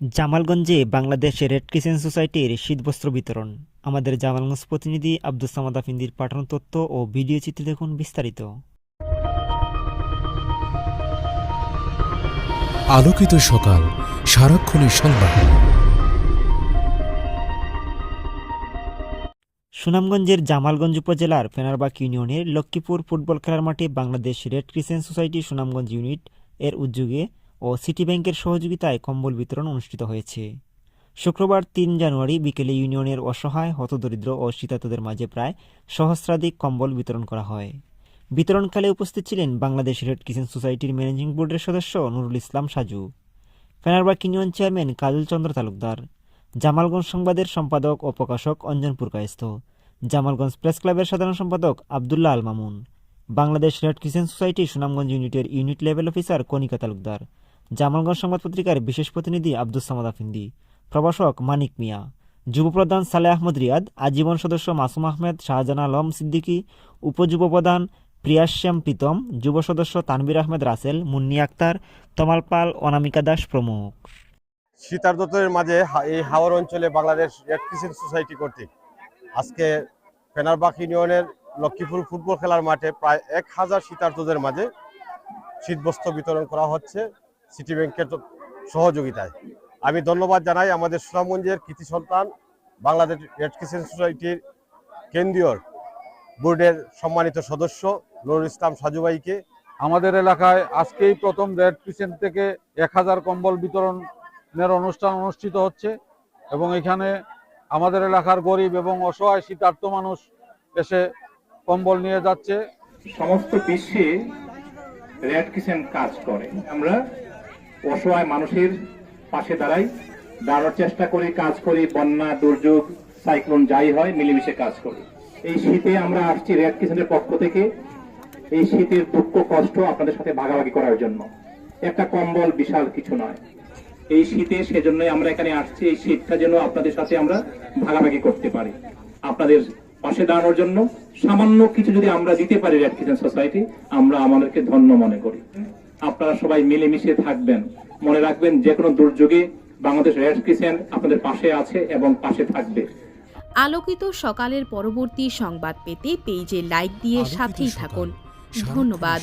জামালগঞ্জে Bangladesh red crescent সোসাইটির শীতবস্ত্র বিতরণ। আমাদের জামালগঞ্জ প্রতিনিধি আব্দুল সামাদ আফিন্দির পাঠানো তথ্য ও ভিডিও চিত্রে দেখুন বিস্তারিত। আলোকিত সকাল সারাক্ষণের সংবাদ। সুনামগঞ্জের জামালগঞ্জ উপজেলার ফেনারবাগ ইউনিয়নের লক্ষ্মীপুর ফুটবল খেলার মাঠে Bangladesh red crescent society Sunamganj unit এর উদ্যোগে ও সিটি ব্যাংকের সহযোগিতায় কম্বল বিতরণ অনুষ্ঠিত হয়েছে। শুক্রবার তিন জানুয়ারি বিকেলে ইউনিয়নের অসহায়, হতদরিদ্র ও শীতার্তদের মাঝে প্রায় সহস্রাধিক কম্বল বিতরণ করা হয়। বিতরণকালে উপস্থিত ছিলেন বাংলাদেশ রেড ক্রিসেন্ট সোসাইটির ম্যানেজিং বোর্ডের সদস্য নুরুল ইসলাম সাজু, ফেনারবাগ ইউনিয়ন চেয়ারম্যান কাজল চন্দ্র তালুকদার, জামালগঞ্জ সংবাদের সম্পাদক ও প্রকাশক অঞ্জন পুরকায়স্থ, জামালগঞ্জ প্রেস ক্লাবের সাধারণ সম্পাদক Abdullah Al Mamun, Bangladesh red crescent society Sunamganj ইউনিটের unit level officer Konika Talukdar Jamalganj সংবাদ পত্রিকার বিশেষ প্রতিনিধি আব্দুল সামাদ আফিন্দি প্রভাষক মানিক মিয়া যুবপ্রধান সালে আহমদ রিয়াদ, আজীবন সদস্য মাসুম আহমেদ, শাহজাহান আলম সিদ্দিকী, উপযুব প্রধান প্রিয়াশ্যাম প্রীতম, যুব সদস্য তানবির আহমেদ রাসেল, মুন্নি আক্তার, তমাল পাল, অনামিকা দাস প্রমুখ। শীতার্দ্রতার মাঝে এই হাওর অঞ্চলে বাংলাদেশ রেড ক্রিসেন্ট সোসাইটি কর্তৃক আজকে ফেনারবাগ ইউনিয়নের লক্ষ্মীপুর ফুটবল খেলার মাঠে প্রায় এক হাজার শীতার্থদের মাঝে শীতবস্ত্র বিতরণ করা হচ্ছে। সিটি ব্যাংকের সহযোগিতায়। আমি ধন্যবাদ জানাই আমাদের সুনামগঞ্জের কৃতি সন্তান বাংলাদেশ রেড ক্রিসেন্ট সোসাইটির কেন্দ্রীয় বোর্ডের সম্মানিত সদস্য নুরুল ইসলাম সাজুভাইকে আমাদের এলাকায় আজকেই প্রথম রেড ক্রিসেন্ট থেকে এক হাজার কম্বল বিতরণের অনুষ্ঠান অনুষ্ঠিত হচ্ছে এবং এখানে আমাদের এলাকার গরিব এবং অসহায় শীতার্থ মানুষ এসে কম্বল নিয়ে যাচ্ছে। সমস্ত বিশ্বে রেড ক্রিসেন্ট কাজ করে। আমরা অসহায় মানুষের পাশে দাঁড়াই, দাঁড়ানোর চেষ্টা করি, কাজ করি, বন্যা, দুর্যোগ, সাইক্লোন যাই হয়, মিলেমিশে কাজ করি। এই শীতে আমরা আসছি রেড ক্রিসেন্টের পক্ষ থেকে। এই শীতের দুঃখ, কষ্ট আপনাদের সাথে ভাগাভাগি করার জন্য। একটা কম্বল বিশাল কিছু নয়। এই শীতে সেজন্যই আমরা এখানে আসছি। এই শীতটা যেন আপনাদের সাথে আমরা ভাগাভাগি করতে পারি। আপনাদের পাশে দাঁড়ানোর জন্য সামান্য কিছু যদি আমরা দিতে পারি রেড ক্রিসেন্ট সোসাইটি, আমরা আমাদেরকে ধন্য মনে করি। আপনারা সবাই মিলেমিশে থাকবেন। মনে রাখবেন যে কোনো দুর্যোগে বাংলাদেশ রেড ক্রিসেন্ট আপনাদের পাশে আছে এবং পাশে থাকবে। আলোকিত সকালের পরবর্তী সংবাদ পেতে পেজে লাইক দিয়ে সাথেই থাকুন। ধন্যবাদ।